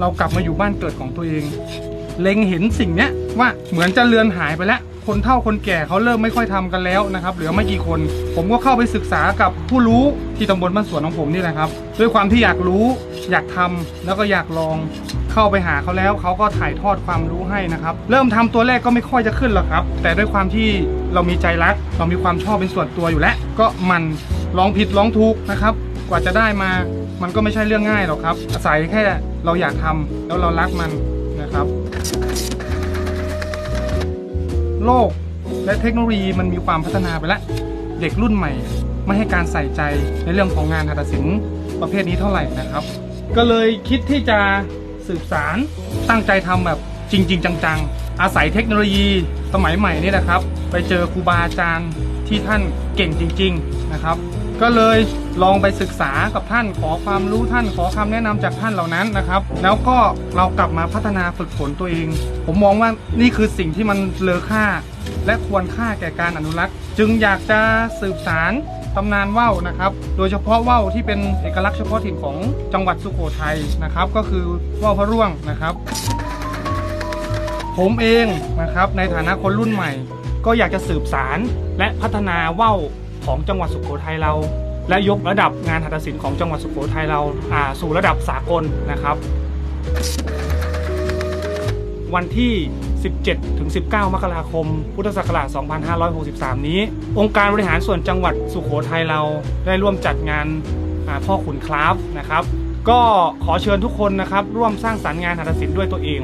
เรากลับมาอยู่บ้านเกิดของตัวเอง เล็งเห็นสิ่งเนี้ยว่าเหมือนจะเลือนหายไปแล้วคนเฒ่าคนแก่เขาเริ่มไม่ค่อยทำกันแล้วนะครับเหลือไม่กี่คน ผมก็เข้าไปศึกษากับผู้รู้ที่ตำบลบ้านสวนของผมนี่แหละครับ ด้วยความที่อยากรู้ อยากทำแล้วก็อยากลอง เข้าไปหาเขาแล้วเขาก็ถ่ายทอดความรู้ให้นะครับ เริ่มทำตัวแรกก็ไม่ค่อยจะขึ้นหรอกครับ แต่ด้วยความที่เรามีใจรัก เรามีความชอบเป็นส่วนตัวอยู่แล้ว ก็มันลองผิดลองถูกนะครับ กว่าจะได้มา มันก็ไม่ใช่เรื่องง่ายหรอกครับ อาศัยแค่เราอยากทำแล้วเรารักมันนะครับ โลกและเทคโนโลยีมันมีความพัฒนาไปแล้ว เด็กรุ่นใหม่ ไม่ให้การใส่ใจในเรื่องของงานหัตถศิลป์ประเภทนี้เท่าไหร่นะครับ ก็เลยคิดที่จะสืบสารตั้งใจทำแบบจริง ๆ จัง ๆ อาศัยเทคโนโลยีสมัยใหม่นี่นะครับ ไปเจอครูบาอาจารย์ที่ท่านเก่งจริง ๆ นะครับ ก็เลยลองไปศึกษากับท่านขอความรู้ท่านขอคำแนะนำจากท่านเหล่านั้นนะครับ แล้วก็เรากลับมาพัฒนาฝึกฝนตัวเอง ผมมองว่านี่คือสิ่งที่มันเลอค่า และควรค่าแก่การอนุรักษ์ จึงอยากจะสืบสารตำนานว่าวนะครับ โดยเฉพาะว่าวที่เป็นเอกลักษณ์เฉพาะถิ่นของจังหวัดสุโขทัยนะครับ ก็คือว่าวพระร่วงนะครับ ผมเองนะครับในฐานะคนรุ่นใหม่ ก็อยากจะสืบสารและพัฒนาว่าว ของจังหวัดสุโขทัยเรา และยกระดับงานหัตถศิลป์ของจังหวัดสุโขทัยเราาสู่ระดับสากลนะครับ วันที่ 17 ถึง 19 มกราคม พุทธศักราช 2563 นี้ องค์การบริหารส่วนจังหวัดสุโขทัยเราได้ร่วมจัดงานาพ่อขุนคราฟนะครับ ก็ขอเชิญทุกคนนะครับ ร่วมสร้างสรรค์งานหัตถศิลป์ด้วยตัวเอง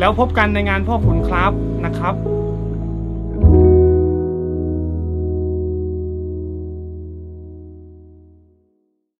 แล้วพบกันในงานพ่อขุนคราฟนะครับ